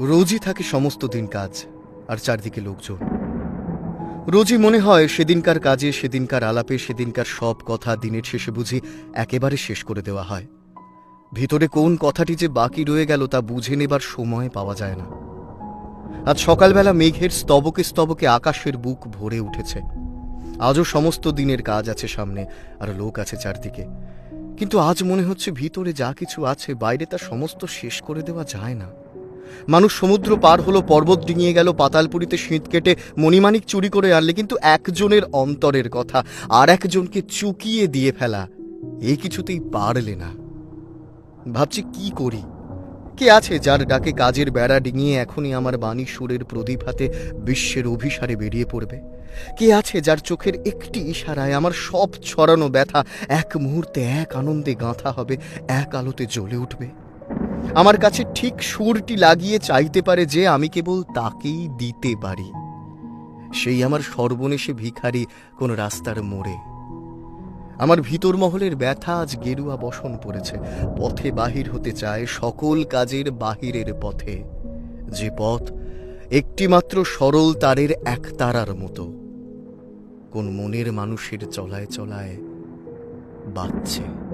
রোজই থাকে সমস্ত দিন কাজ আর চারদিকে লোকজন। রোজই মনে হয় সেদিনকার কাজে, সেদিনকার আলাপে, সেদিনকার সব কথা দিনের শেষে বুঝি একেবারে শেষ করে দেওয়া হয়। ভিতরে কোন কথাটি যে বাকি রয়ে গেল তা বুঝে নেবার সময় পাওয়া যায় না। আজ সকালবেলা মেঘের স্তবকে স্তবকে আকাশের বুক ভরে উঠেছে। আজও সমস্ত দিনের কাজ আছে সামনে আর লোক আছে চারদিকে। কিন্তু আজ মনে হচ্ছে ভিতরে যা কিছু আছে, বাইরে তা সমস্ত শেষ করে দেওয়া যায় না। মানুষ সমুদ্র পার হলো পর্বত ডিঙিয়ে গেল, পাতালপুরিতে শীত কেটে মণিমানিক চুরি করে আনলে কিন্তু একজনের অন্তরের কথা, আর একজনকে চুকিয়ে দিয়ে ফেলা এই কিছুতেই পারলে না। ভাবছি কি করি? কে আছে যার ডাকে কাজের বেড়া ডিঙিয়ে এখনই আমার বাণী সুরের প্রদীপ হাতে বিশ্বের অভিসারে বেরিয়ে পড়বে? কে আছে যার চোখের একটি ইশারায় আমার সব ছড়ানো ব্যথা এক মুহূর্তে এক আনন্দে গাঁথা হবে, এক আলোতে জ্বলে উঠবে? আমার কাছে ঠিক সুরটি লাগিয়ে চাইতে পারে যে আমি কেবল তাকেই দিতে পারি। সেই আমার সর্বনেশে ভিখারি কোন রাস্তার মোড়ে। আমার ভিতর মহলের ব্যথা আজ গেরুয়া বসন পড়েছে। পথে বাহির হতে চায় সকল কাজের বাহিরের পথে। যে পথ একটিমাত্র সরল তারের এক তারার মতো। কোন মনের মানুষের চলায় চলায় বাচ্ছে।